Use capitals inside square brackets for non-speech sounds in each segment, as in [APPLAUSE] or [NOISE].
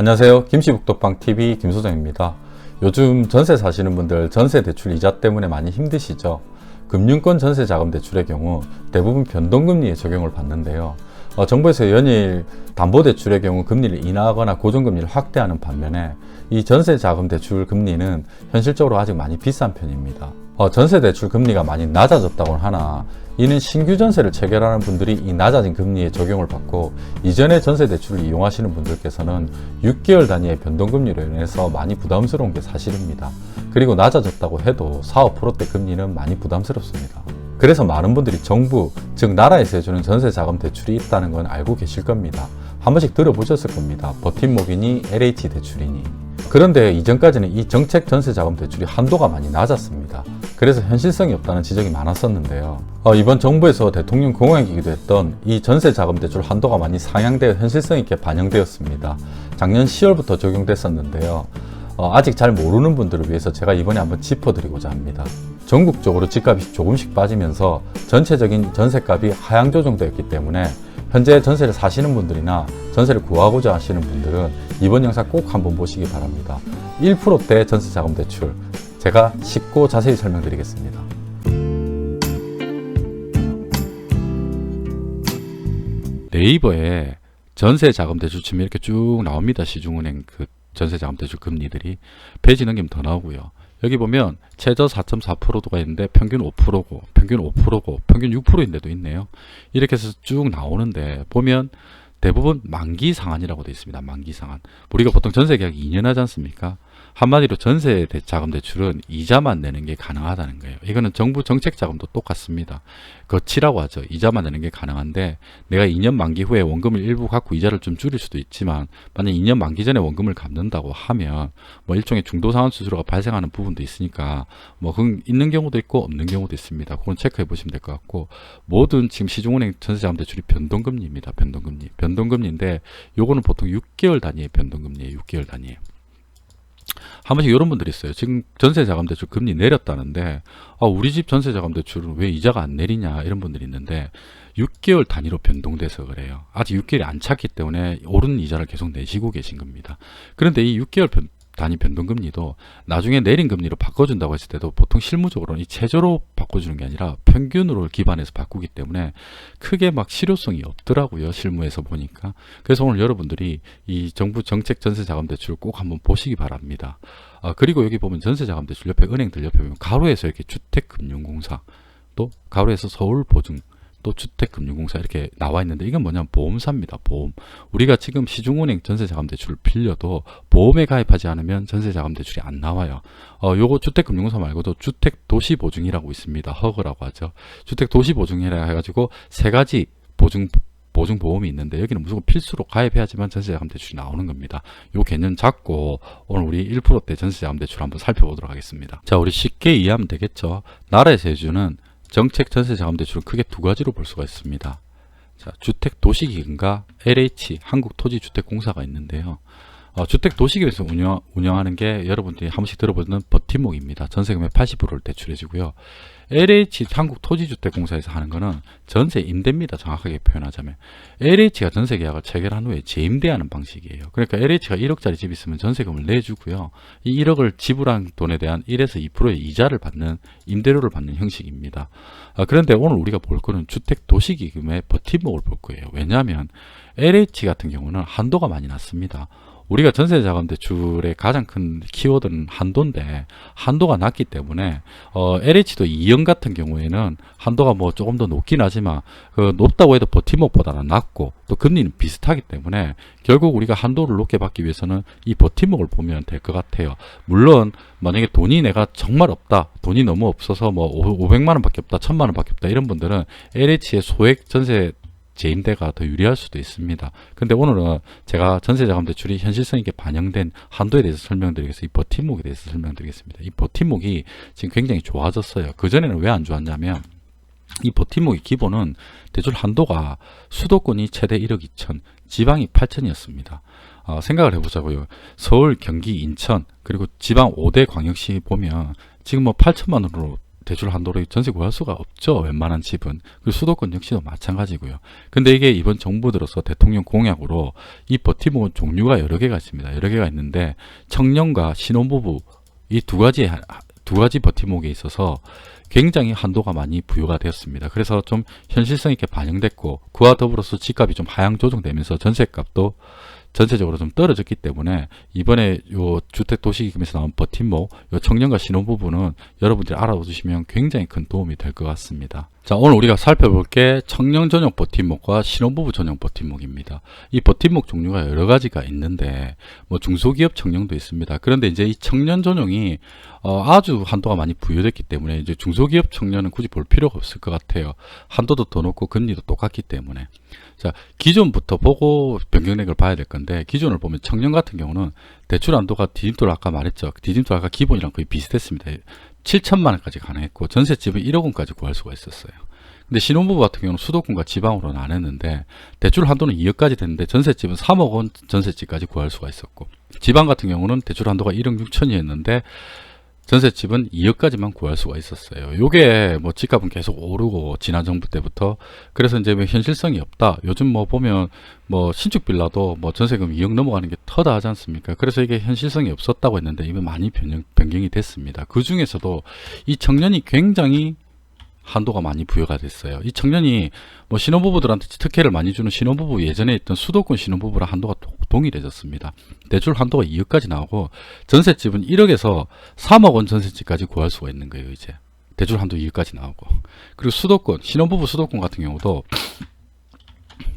안녕하세요. 김씨북독방 TV 김소장입니다. 요즘 전세 사시는 분들 전세 대출 이자 때문에 많이 힘드시죠? 금융권 전세 자금 대출의 경우 대부분 변동금리에 적용을 받는데요. 어, 정부에서 연일 담보대출의 경우 금리를 인하하거나 고정금리를 확대하는 반면에 이 전세 자금 대출 금리는 현실적으로 아직 많이 비싼 편입니다. 어, 전세 대출 금리가 많이 낮아졌다고 하나 이는 신규 전세를 체결하는 분들이 이 낮아진 금리에 적용을 받고 이전에 전세 대출을 이용하시는 분들께서는 6개월 단위의 변동금리로 인해서 많이 부담스러운 게 사실입니다. 그리고 낮아졌다고 해도 4, 5%대 금리는 많이 부담스럽습니다. 그래서 많은 분들이 정부, 즉 나라에서 해주는 전세 자금 대출이 있다는 건 알고 계실 겁니다. 한 번씩 들어보셨을 겁니다. 버팀목이니 LH 대출이니. 그런데 이전까지는 이 정책 전세 자금 대출이 한도가 많이 낮았습니다. 그래서 현실성이 없다는 지적이 많았었는데요. 어, 이번 정부에서 대통령 공약이기도 했던 이 전세 자금 대출 한도가 많이 상향되어 현실성 있게 반영되었습니다. 작년 10월부터 적용됐었는데요. 어, 아직 잘 모르는 분들을 위해서 제가 이번에 한번 짚어드리고자 합니다. 전국적으로 집값이 조금씩 빠지면서 전체적인 전세값이 하향 조정되었기 때문에 현재 전세를 사시는 분들이나 전세를 구하고자 하시는 분들은 이번 영상 꼭 한번 보시기 바랍니다. 1%대 전세 자금 대출 제가 쉽고 자세히 설명드리겠습니다. 네이버에 전세 자금 대출 치면 이렇게 쭉 나옵니다. 시중은행 그 전세 자금 대출 금리들이 페이지 넘기면 더 나오고요. 여기 보면 최저 4.4%가 있는데 평균 5%고 평균 5%고 평균 6%인데도 있네요. 이렇게 해서 쭉 나오는데 보면 대부분 만기 상환이라고 되어 있습니다. 만기 상환. 우리가 보통 전세 계약이 2년 하지 않습니까? 한마디로 전세 대- 자금 대출은 이자만 내는 게 가능하다는 거예요. 이거는 정부 정책 자금도 똑같습니다. 거치라고 하죠. 이자만 내는 게 가능한데 내가 2년 만기 후에 원금을 일부 갖고 이자를 좀 줄일 수도 있지만 만약 2년 만기 전에 원금을 갚는다고 하면 뭐 일종의 중도 상환 수수료가 발생하는 부분도 있으니까 뭐 그건 있는 경우도 있고 없는 경우도 있습니다. 그건 체크해 보시면 될 것 같고 모든 지금 시중은행 전세 자금 대출이 변동금리입니다. 변동금리. 변동금리인데 요거는 보통 6개월 단위의 변동금리예요. 6개월 단위에. 한 번씩 이런 분들이 있어요. 지금 전세 자금 대출 금리 내렸다는데 아, 우리 집 전세 자금 대출은 왜 이자가 안 내리냐 이런 분들이 있는데 6개월 단위로 변동돼서 그래요. 아직 6개월이 안 찼기 때문에 오른 이자를 계속 내시고 계신 겁니다. 그런데 이 6개월 변, 단위 변동금리도 나중에 내린 금리로 바꿔준다고 했을 때도 보통 실무적으로는 이 최저로 바꿔주는 게 아니라 평균으로 기반해서 바꾸기 때문에 크게 막 실효성이 없더라고요. 실무에서 보니까. 그래서 오늘 여러분들이 이 정부 정책 전세 자금 대출을 꼭 한번 보시기 바랍니다. 아, 그리고 여기 보면 전세 자금 대출 옆에 은행들 옆에 보면 가로에서 이렇게 주택금융공사 또 가로에서 서울보증 또 주택금융공사 이렇게 나와 있는데 이건 뭐냐면 보험사입니다. 보험. 우리가 지금 시중은행 전세자금대출을 빌려도 보험에 가입하지 않으면 전세자금대출이 안 나와요. 어, 요거 주택금융공사 말고도 주택도시보증이라고 있습니다. 허그라고 하죠. 주택도시보증이라 해가지고 세 가지 보증 보증 보험이 있는데 여기는 무조건 필수로 가입해야지만 전세자금 대출이 나오는 겁니다. 요 개념 잡고 오늘 우리 1%대 전세자금 대출 한번 살펴보도록 하겠습니다. 자, 우리 쉽게 이해하면 되겠죠. 나라에서 해주는 정책 전세 자금 대출은 크게 두 가지로 볼 수가 있습니다. 자, 주택 도시기금과 LH 한국토지주택공사가 있는데요. 어, 주택 도시기금에서 운영, 운영하는 게 여러분들이 한 번씩 들어보는 버팀목입니다. 전세금의 80%를 대출해주고요. LH 한국토지주택공사에서 하는 거는 전세 임대입니다. 정확하게 표현하자면 LH가 전세 계약을 체결한 후에 재임대하는 방식이에요. 그러니까 LH가 1억짜리 집 있으면 전세금을 내주고요. 이 1억을 지불한 돈에 대한 1에서 2%의 이자를 받는 임대료를 받는 형식입니다. 아, 그런데 오늘 우리가 볼 거는 주택 도시기금의 버팀목을 볼 거예요. 왜냐하면 LH 같은 경우는 한도가 많이 낮습니다. 우리가 전세 자금 대출의 가장 큰 키워드는 한도인데 한도가 낮기 때문에 어, LH도 2형 같은 경우에는 한도가 뭐 조금 더 높긴 하지만 그 높다고 해도 버팀목보다는 낮고 또 금리는 비슷하기 때문에 결국 우리가 한도를 높게 받기 위해서는 이 버팀목을 보면 될 것 같아요. 물론 만약에 돈이 내가 정말 없다, 돈이 너무 없어서 뭐 500만 원밖에 없다, 1000만 원밖에 없다 이런 분들은 LH의 소액 전세 재임대가 더 유리할 수도 있습니다. 근데 오늘은 제가 전세자금 대출이 현실성 있게 반영된 한도에 대해서 설명드리겠습니다. 이 버팀목에 대해서 설명드리겠습니다. 이 버팀목이 지금 굉장히 좋아졌어요. 그전에는 왜 안 좋았냐면 이 버팀목의 기본은 대출 한도가 수도권이 최대 1억 2천, 지방이 8천이었습니다. 어, 생각을 해보자고요. 서울, 경기, 인천 그리고 지방 5대 광역시 보면 지금 뭐 8천만 원으로 대출 한도로 전세 구할 수가 없죠. 웬만한 집은. 그리고 수도권 역시도 마찬가지고요. 근데 이게 이번 정부 들어서 대통령 공약으로 이 버티목은 종류가 여러 개가 있습니다. 여러 개가 있는데 청년과 신혼부부 이 두 가지 두 가지 버티목에 있어서 굉장히 한도가 많이 부여가 되었습니다. 그래서 좀 현실성 있게 반영됐고 그와 더불어서 집값이 좀 하향 조정되면서 전세값도 전체적으로 좀 떨어졌기 때문에 이번에 요 주택 도시기금에서 나온 버팀목 요 청년과 신혼부부는 여러분들이 알아두시면 굉장히 큰 도움이 될 것 같습니다. 자 오늘 우리가 살펴볼 게 청년 전용 버팀목과 신혼부부 전용 버팀목입니다. 이 버팀목 종류가 여러 가지가 있는데 뭐 중소기업 청년도 있습니다. 그런데 이제 이 청년 전용이 어, 아주 한도가 많이 부여됐기 때문에 이제 중소기업 청년은 굳이 볼 필요가 없을 것 같아요. 한도도 더 높고 금리도 똑같기 때문에. 자, 기존부터 보고 변경액을 봐야 될 건데 기존을 보면 청년 같은 경우는 대출 한도가 디딤돌 아까 말했죠. 디딤돌 아까 기본이랑 거의 비슷했습니다. 7천만 원까지 가능했고 전셋집은 1억 원까지 구할 수가 있었어요. 근데 신혼부부 같은 경우는 수도권과 지방으로 나눴는데 대출 한도는 2억까지 됐는데 전셋집은 3억 원 전셋집까지 구할 수가 있었고 지방 같은 경우는 대출 한도가 1억 6천이었는데 전셋집은 2억까지만 구할 수가 있었어요. 요게 뭐 집값은 계속 오르고 지난 정부 때부터 그래서 이제 뭐 현실성이 없다. 요즘 뭐 보면 뭐 신축 빌라도 뭐 전세금 2억 넘어가는 게 터다 하지 않습니까? 그래서 이게 현실성이 없었다고 했는데 이게 많이 변경, 변경이 됐습니다. 그 중에서도 이 청년이 굉장히 한도가 많이 부여가 됐어요. 이 청년이 뭐 신혼부부들한테 특혜를 많이 주는 신혼부부 예전에 있던 수도권 신혼부부랑 한도가 동일해졌습니다. 대출 한도가 2억까지 나오고 전셋집은 1억에서 3억 원 전셋집까지 구할 수가 있는 거예요. 이제 대출 한도 2억까지 나오고 그리고 수도권 신혼부부 수도권 같은 경우도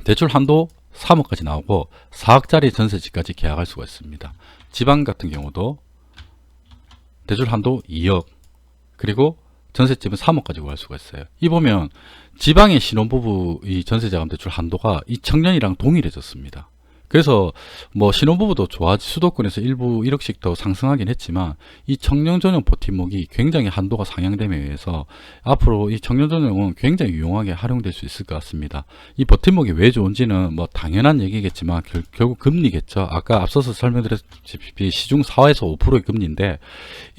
대출 한도 3억까지 나오고 4억짜리 전셋집까지 계약할 수가 있습니다. 지방 같은 경우도 대출 한도 2억 그리고 전셋집은 3억까지 구할 수가 있어요. 이 보면 지방의 신혼부부 이 전세자금 대출 한도가 이 청년이랑 동일해졌습니다. 그래서 뭐 신혼부부도 좋아지 수도권에서 일부 1억씩 더 상승하긴 했지만 이 청년 전용 버팀목이 굉장히 한도가 상향됨에 의해서 앞으로 이 청년 전용은 굉장히 유용하게 활용될 수 있을 것 같습니다. 이 버팀목이 왜 좋은지는 뭐 당연한 얘기겠지만 결, 결국 금리겠죠. 아까 앞서서 설명드렸다시피 시중 4에서 5%의 금리인데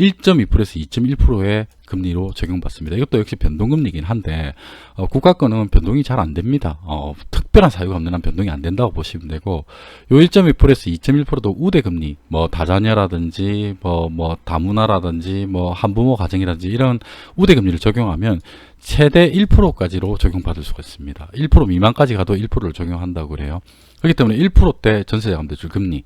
1.2%에서 2.1%의 금리로 적용받습니다. 이것도 역시 변동금리긴 한데 어, 국가권은 변동이 잘 안 됩니다. 어, 특별한 사유가 없는 한 변동이 안 된다고 보시면 되고 요 1.2%에서 2.1%도 우대금리 뭐 다자녀라든지 뭐뭐 뭐 다문화라든지 뭐 한부모 가정이라든지 이런 우대금리를 적용하면 최대 1%까지로 적용받을 수가 있습니다. 1% 미만까지 가도 1%를 적용한다고 그래요. 그렇기 때문에 1%대 전세자금 대출 금리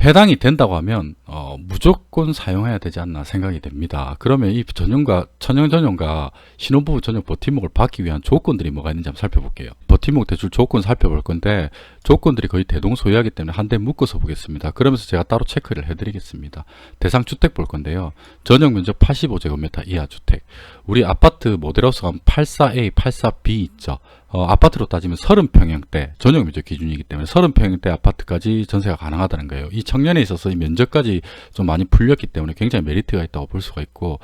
해당이 된다고 하면 어, 무조건 사용해야 되지 않나 생각이 됩니다. 그러면 이 전용과 천연 전용과 신혼부부 전용 버팀목을 받기 위한 조건들이 뭐가 있는지 한번 살펴볼게요. 버팀목 대출 조건 살펴볼 건데 조건들이 거의 대동소이하기 때문에 한 대 묶어서 보겠습니다. 그러면서 제가 따로 체크를 해드리겠습니다. 대상 주택 볼 건데요. 전용 면적 85제곱미터 이하 주택. 우리 아파트 모델하우스 가면 84A, 84B 있죠. 어, 아파트로 따지면 30평형대 전용 면적 기준이기 때문에 30평형대 아파트까지 전세가 가능하다는 거예요. 이 청년에 있어서 이 면적까지 좀 많이 풀렸기 때문에 굉장히 메리트가 있다고 볼 수가 있고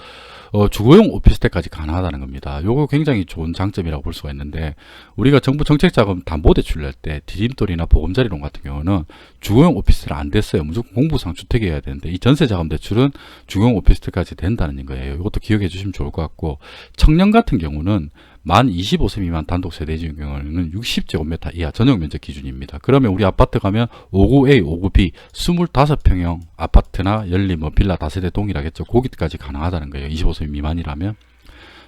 어, 주거용 오피스텔까지 가능하다는 겁니다. 요거 굉장히 좋은 장점이라고 볼 수가 있는데 우리가 정부 정책 자금 담보 대출 낼 때 디딤돌이나 보금자리 론 같은 경우는 주거용 오피스텔 안 됐어요. 무조건 공부상 주택이어야 되는데 이 전세 자금 대출은 주거용 오피스텔까지 된다는 거예요. 이것도 기억해 주시면 좋을 것 같고 청년 같은 경우는 만 25세 미만 단독 세대주의 경우에는 60제곱미터 이하 전용 면적 기준입니다. 그러면 우리 아파트 가면 59A, 59B 25평형 아파트나 열리 뭐 빌라 다세대 동일하겠죠. 거기까지 가능하다는 거예요. 25세 미만이라면.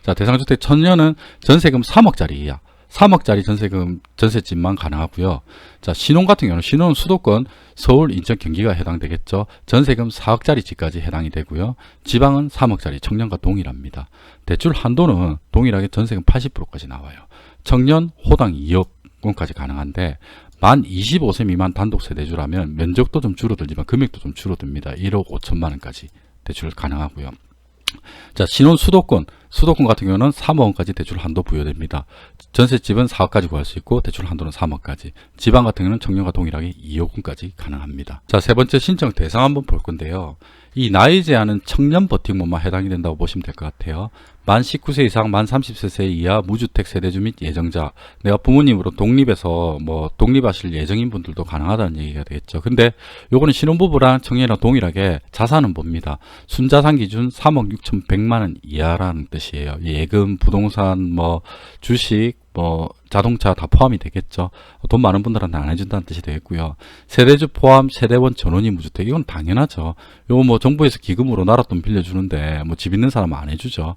자, 대상주택 천년은 전세금 3억짜리 이하. 3억짜리 전세금 전세집만 가능하고요. 자 신혼 같은 경우는 신혼 수도권 서울, 인천, 경기가 해당되겠죠. 전세금 4억짜리 집까지 해당이 되고요. 지방은 3억짜리 청년과 동일합니다. 대출 한도는 동일하게 전세금 80%까지 나와요. 청년 호당 2억 원까지 가능한데 만 25세 미만 단독 세대주라면 면적도 좀 줄어들지만 금액도 좀 줄어듭니다. 1억 5천만 원까지 대출 가능하고요. 자, 신혼 수도권, 수도권 같은 경우는 3억 원까지 대출 한도 부여됩니다. 전셋집은 4억까지 구할 수 있고 대출 한도는 3억까지. 지방 같은 경우는 청년과 동일하게 2억 원까지 가능합니다. 자, 세 번째 신청 대상 한번 볼 건데요. 이 나이 제한은 청년 버팅목만 해당이 된다고 보시면 될 것 같아요. 만 19세 이상, 만 30세 이하 무주택 세대주 및 예정자. 내가 부모님으로 독립해서 뭐 독립하실 예정인 분들도 가능하다는 얘기가 되겠죠. 근데 요거는 신혼부부랑 청년이랑 동일하게 자산은 봅니다. 순자산 기준 3억 6천100만 원 이하라는 뜻이에요. 예금, 부동산, 뭐 주식, 뭐 자동차 다 포함이 되겠죠. 돈 많은 분들한테 안 해준다는 뜻이 되겠고요. 세대주 포함 세대원 전원이 무주택 이건 당연하죠. 요거 뭐 정부에서 기금으로 나라돈 빌려주는데 뭐 집 있는 사람은 안 해주죠.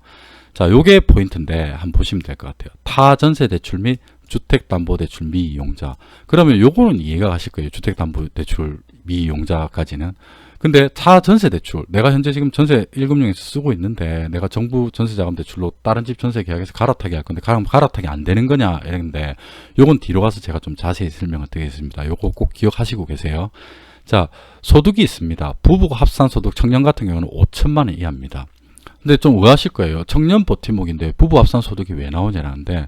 자, 요게 포인트인데 한번 보시면 될 것 같아요. 타전세 대출 및 주택담보대출 미이용자. 그러면 요거는 이해가 가실 거예요. 주택담보대출 미이용자까지는. 근데 타전세 대출, 내가 현재 지금 전세 1금융에서 쓰고 있는데 내가 정부 전세 자금 대출로 다른 집 전세 계약에서 갈아타기 할 건데 그럼 갈아타기 안 되는 거냐 이랬는데 요건 뒤로 가서 제가 좀 자세히 설명을 드리겠습니다. 요거 꼭 기억하시고 계세요. 자, 소득이 있습니다. 부부가 합산 소득 청년 같은 경우는 5천만 원 이하입니다. 근데 좀 의아하실 거예요. 청년 버팀목인데 부부 합산 소득이 왜 나오냐는데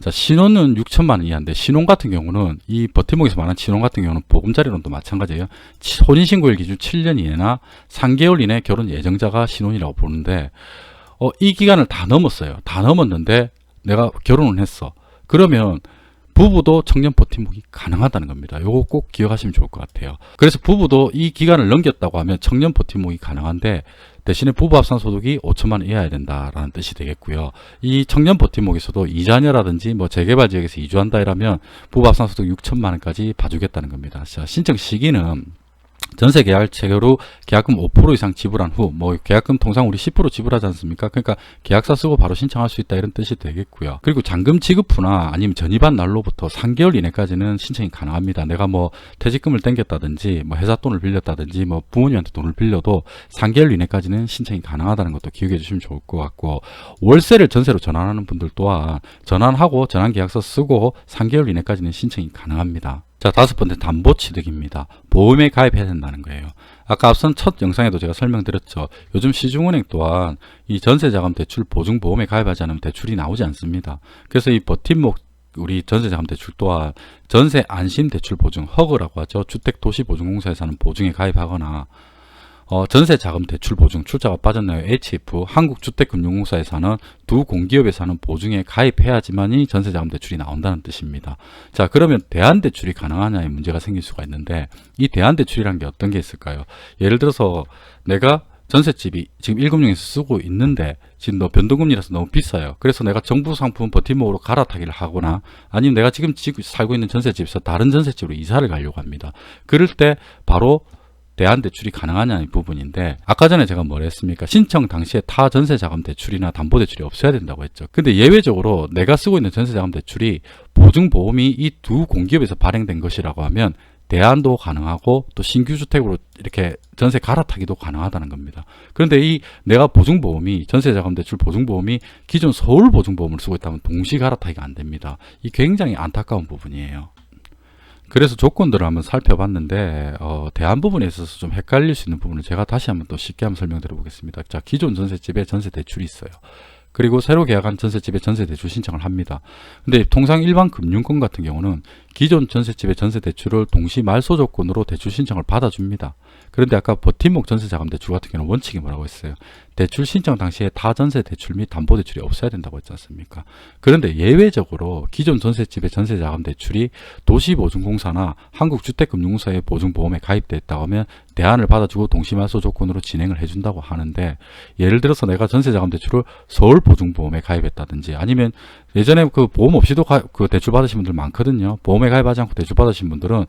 자 신혼은 6천만 원 이하인데 신혼 같은 경우는 이 버팀목에서 말하는 신혼 같은 경우는 보금자리론도 마찬가지예요. 치- 혼인 신고일 기준 7년 이내나 3개월 이내 결혼 예정자가 신혼이라고 보는데 어, 이 기간을 다 넘었어요. 다 넘었는데 내가 결혼을 했어. 그러면 부부도 청년 버팀목이 가능하다는 겁니다. 요거 꼭 기억하시면 좋을 것 같아요. 그래서 부부도 이 기간을 넘겼다고 하면 청년 버팀목이 가능한데 대신에 부부 합산 소득이 5천만 원 이하야 된다라는 뜻이 되겠고요. 이 청년 버팀목에서도 이자녀라든지 뭐 재개발 지역에서 이주한다 이라면 부부 합산 소득 6천만 원까지 봐주겠다는 겁니다. 자, 신청 시기는 전세 계약 체결 후 계약금 5% 이상 지불한 후 뭐 계약금 통상 우리 10% 지불하지 않습니까? 그러니까 계약서 쓰고 바로 신청할 수 있다 이런 뜻이 되겠고요. 그리고 잔금 지급 후나 아니면 전입한 날로부터 3개월 이내까지는 신청이 가능합니다. 내가 뭐 퇴직금을 땡겼다든지 뭐 회사 돈을 빌렸다든지 뭐 부모님한테 돈을 빌려도 3개월 이내까지는 신청이 가능하다는 것도 기억해 주시면 좋을 것 같고 월세를 전세로 전환하는 분들 또한 전환하고 전환 계약서 쓰고 3개월 이내까지는 신청이 가능합니다. 자, 다섯 번째 담보 취득입니다. 보험에 가입해야 된다는 거예요. 아까 앞선 첫 영상에도 제가 설명드렸죠. 요즘 시중은행 또한 이 전세자금 대출 보증 보험에 가입하지 않으면 대출이 나오지 않습니다. 그래서 이 버팀목 우리 전세자금 대출 또한 전세 안심 대출 보증 허그라고 하죠. 주택 도시 보증공사에서 하는 보증에 가입하거나 어, 전세 자금 대출 보증 출자가 빠졌나요? HF 한국주택금융공사에서 하는 두 공기업에서 하는 보증에 가입해야지만이 전세 자금 대출이 나온다는 뜻입니다. 자, 그러면 대안 대출이 가능하냐의 문제가 생길 수가 있는데 이 대안 대출이란 게 어떤 게 있을까요? 예를 들어서 내가 전셋집이 지금 1금융에서 쓰고 있는데 지금 너 변동금리라서 너무 비싸요. 그래서 내가 정부 상품 버팀목으로 갈아타기를 하거나 아니면 내가 지금 지- 살고 있는 전셋집에서 다른 전셋집으로 이사를 가려고 합니다. 그럴 때 바로 대안 대출이 가능하냐는 부분인데 아까 전에 제가 뭐라 했습니까? 신청 당시에 타 전세 자금 대출이나 담보 대출이 없어야 된다고 했죠. 근데 예외적으로 내가 쓰고 있는 전세 자금 대출이 보증 보험이 이 두 공기업에서 발행된 것이라고 하면 대안도 가능하고 또 신규 주택으로 이렇게 전세 갈아타기도 가능하다는 겁니다. 그런데 이 내가 보증보험이 전세자금대출 보증보험이 기존 서울 보증보험을 쓰고 있다면 동시 갈아타기가 안 됩니다. 이 굉장히 안타까운 부분이에요. 그래서 조건들을 한번 살펴봤는데 어, 대안 부분에 있어서 좀 헷갈릴 수 있는 부분을 제가 다시 한번 또 쉽게 한번 설명드려 보겠습니다. 자, 기존 전셋집에 전세 대출이 있어요. 그리고 새로 계약한 전셋집에 전세 대출 신청을 합니다. 근데 통상 일반 금융권 같은 경우는 기존 전셋집의 전세 대출을 동시 말소 조건으로 대출 신청을 받아줍니다. 그런데 아까 버팀목 전세 자금 대출 같은 경우는 원칙이 뭐라고 했어요? 대출 신청 당시에 다 전세 대출 및 담보 대출이 없어야 된다고 했지 않습니까? 그런데 예외적으로 기존 전셋집의 전세 자금 대출이 도시보증공사나 한국주택금융공사의 보증보험에 가입돼 있다고 하면 대안을 받아주고 동시말소 조건으로 진행을 해준다고 하는데 예를 들어서 내가 전세자금 대출을 서울보증보험에 가입했다든지 아니면 예전에 그 보험 없이도 가- 그 대출 받으신 분들 많거든요. 보험에 가입하지 않고 대출 받으신 분들은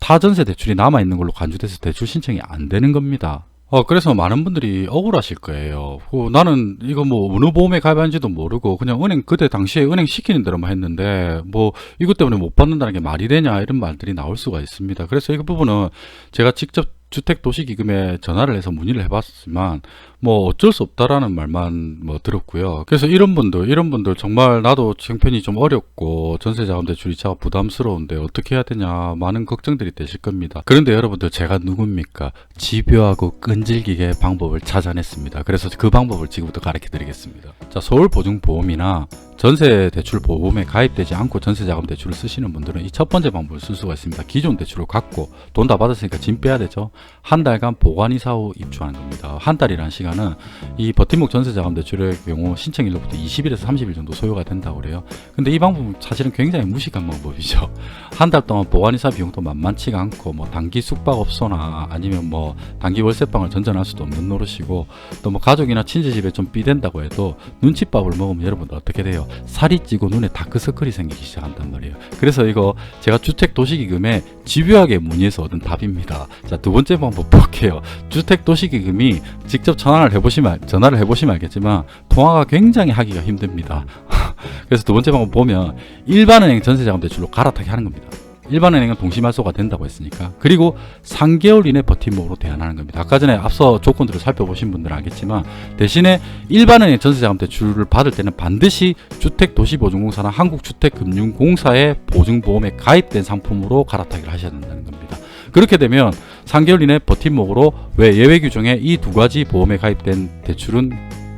타 전세 대출이 남아 있는 걸로 간주돼서 대출 신청이 안 되는 겁니다. 어, 그래서 많은 분들이 억울하실 거예요. 그 나는 이거 뭐 어느 보험에 가입하는지도 모르고 그냥 은행 그때 당시에 은행 시키는 대로만 했는데 뭐 이것 때문에 못 받는다는 게 말이 되냐 이런 말들이 나올 수가 있습니다. 그래서 이 부분은 제가 직접 주택도시기금에 전화를 해서 문의를 해봤지만 뭐 어쩔 수 없다라는 말만 뭐 들었고요. 그래서 이런 분들, 이런 분들 정말 나도 형편이 좀 어렵고 전세 자금 대출 이자가 부담스러운데 어떻게 해야 되냐 많은 걱정들이 되실 겁니다. 그런데 여러분들 제가 누굽니까? 집요하고 끈질기게 방법을 찾아냈습니다. 그래서 그 방법을 지금부터 가르쳐 드리겠습니다. 자, 서울 보증 보험이나 전세 대출 보험에 가입되지 않고 전세 자금 대출을 쓰시는 분들은 이 첫 번째 방법을 쓸 수가 있습니다. 기존 대출을 갚고 돈 다 받았으니까 짐 빼야 되죠. 한 달간 보관 이사 후 입주하는 겁니다. 한 달이라는 시간 은 이 버팀목 전세 자금 대출의 경우 신청일로부터 20일에서 30일 정도 소요가 된다고 그래요. 근데 이 방법은 사실은 굉장히 무식한 방법이죠. [LAUGHS] 한 달 동안 보관 이사 비용도 만만치가 않고 뭐 단기 숙박업소나 아니면 뭐 단기 월세방을 전전할 수도 없는 노릇이고 또 뭐 가족이나 친지 집에 좀 삐된다고 해도 눈칫밥을 먹으면 여러분들 어떻게 돼요? 살이 찌고 눈에 다크서클이 생기기 시작한단 말이에요. 그래서 이거 제가 주택 도시기금에 집요하게 문의해서 얻은 답입니다. 자, 두 번째 방법 볼게요. 주택 도시기금이 직접 전화 를 해보시면, 알- 전화를 해보시면 알겠지만, 통화가 굉장히 하기가 힘듭니다. [LAUGHS] 그래서 두 번째 방법 보면, 일반은행 전세자금 대출로 갈아타게 하는 겁니다. 일반은행은 동시말소가 된다고 했으니까. 그리고 3개월 이내 버팀목으로 대안하는 겁니다. 아까 전에 앞서 조건들을 살펴보신 분들은 알겠지만, 대신에 일반은행 전세자금 대출을 받을 때는 반드시 주택도시보증공사나 한국주택금융공사의 보증보험에 가입된 상품으로 갈아타기를 하셔야 된다는 겁니다. 그렇게 되면 3개월 이내 버팀목으로 왜 예외 규정에 이 두 가지 보험에 가입된 대출은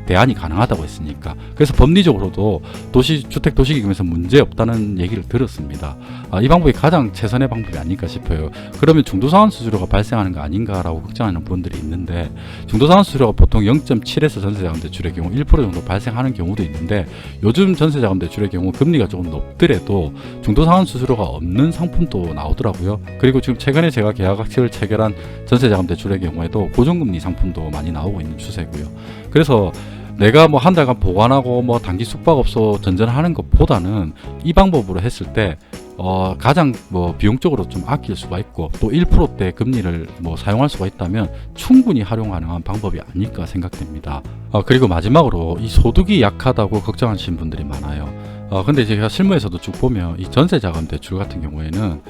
대안이 가능하다고 했으니까 그래서 법리적으로도 도시 주택 도시기금에서 문제 없다는 얘기를 들었습니다. 아, 이 방법이 가장 최선의 방법이 아닐까 싶어요. 그러면 중도상환 수수료가 발생하는 거 아닌가라고 걱정하는 분들이 있는데 중도상환 수수료가 보통 0.7에서 전세자금 대출의 경우 1% 정도 발생하는 경우도 있는데 요즘 전세자금 대출의 경우 금리가 조금 높더라도 중도상환 수수료가 없는 상품도 나오더라고요. 그리고 지금 최근에 제가 계약학식을 체결한 전세자금 대출의 경우에도 고정금리 상품도 많이 나오고 있는 추세고요. 그래서 내가 뭐 한 달간 보관하고 뭐 단기 숙박업소 전전하는 것보다는 이 방법으로 했을 때 어, 가장 뭐 비용적으로 좀 아낄 수가 있고 또 1%대 금리를 뭐 사용할 수가 있다면 충분히 활용 가능한 방법이 아닐까 생각됩니다. 어, 그리고 마지막으로 이 소득이 약하다고 걱정하시는 분들이 많아요. 어, 근데 제가 실무에서도 쭉 보면 이 전세 자금 대출 같은 경우에는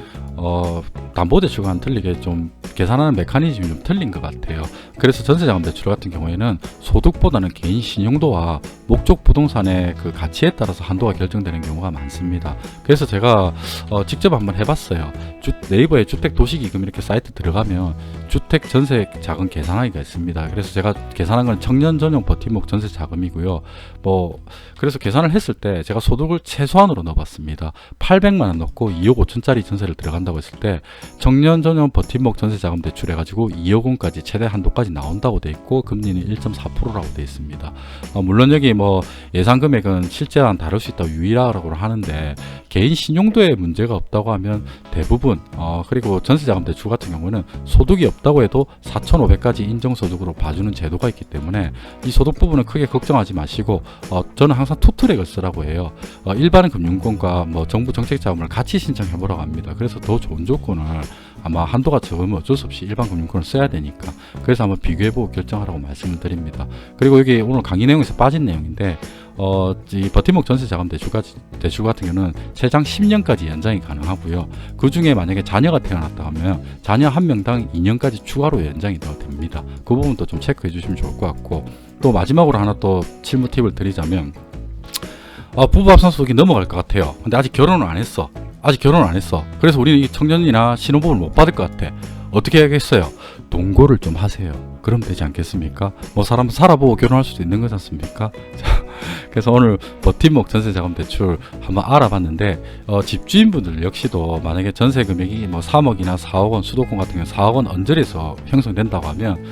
어, 담보 대출과는 틀리게 좀 계산하는 메커니즘이 좀 틀린 것 같아요. 그래서 전세 자금 대출 같은 경우에는 소득보다는 개인 신용도와 목적 부동산의 그 가치에 따라서 한도가 결정되는 경우가 많습니다. 그래서 제가 어, 직접 한번 해봤어요. 주, 네이버에 주택 도시기금 이렇게 사이트 들어가면 주택 전세 자금 계산하기가 있습니다. 그래서 제가 계산한 건 청년 전용 버팀목 전세 자금이고요. 뭐 그래서 계산을 했을 때 제가 소득을 최소한으로 넣어봤습니다. 800만 원 넣고 2억 5천짜리 전세를 들어간다고 했을 때 청년 전용 버팀목 전세 자금 대출 해 가지고 2억 원까지 최대 한도까지 나온다고 돼 있고 금리는 1.4%라고 돼 있습니다. 어, 물론 여기 뭐 예상 금액은 실제와는 다를 수 있다고 유의라고 하는데 개인 신용도에 문제가 없다고 하면 대부분 어, 그리고 전세 자금 대출 같은 경우는 소득이 없다고 해도 4,500까지 인정 소득으로 봐주는 제도가 있기 때문에 이 소득 부분은 크게 걱정하지 마시고 어, 저는 항상 투트랙을 쓰라고 해요. 어, 일반 금융권과 뭐 정부 정책 자금을 같이 신청해 보라고 합니다. 그래서 더 좋은 조건을 아마 한도가 적으면 어쩔 수 없이 일반 금융권을 써야 되니까 그래서 한번 비교해보고 결정하라고 말씀을 드립니다. 그리고 여기 오늘 강의 내용에서 빠진 내용인데 어, 이 버팀목 전세 자금 대출까지 대출 같은 경우는 최장 10년까지 연장이 가능하고요. 그 중에 만약에 자녀가 태어났다 하면 자녀 한 명당 2년까지 추가로 연장이 더 됩니다. 그 부분도 좀 체크해 주시면 좋을 것 같고 또 마지막으로 하나 또 실무 팁을 드리자면 아, 부부 합산 소득이 넘어갈 것 같아요. 근데 아직 결혼을 안 했어. 아직 결혼을 안 했어. 그래서 우리는 이 청년이나 신혼부부를 못 받을 것 같아. 어떻게 해야겠어요? 동거를 좀 하세요. 그럼 되지 않겠습니까? 뭐 사람 살아보고 결혼할 수도 있는 거지 않습니까? 자, 그래서 오늘 버팀목 전세 자금 대출 한번 알아봤는데 어, 집주인분들 역시도 만약에 전세 금액이 뭐 3억이나 4억 원 수도권 같은 경우 4억 원 언저리에서 형성된다고 하면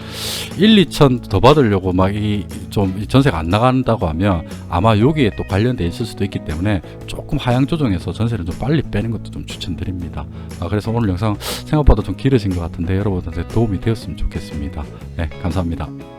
1, 2천 더 받으려고 막 이 좀 전세가 안 나간다고 하면 아마 여기에 또 관련돼 있을 수도 있기 때문에 조금 하향 조정해서 전세를 좀 빨리 빼는 것도 좀 추천드립니다. 아, 그래서 오늘 영상 생각보다 좀 길어진 것 같은데 여러분한테 도움이 되었으면 좋겠습니다. 네, 감사합니다.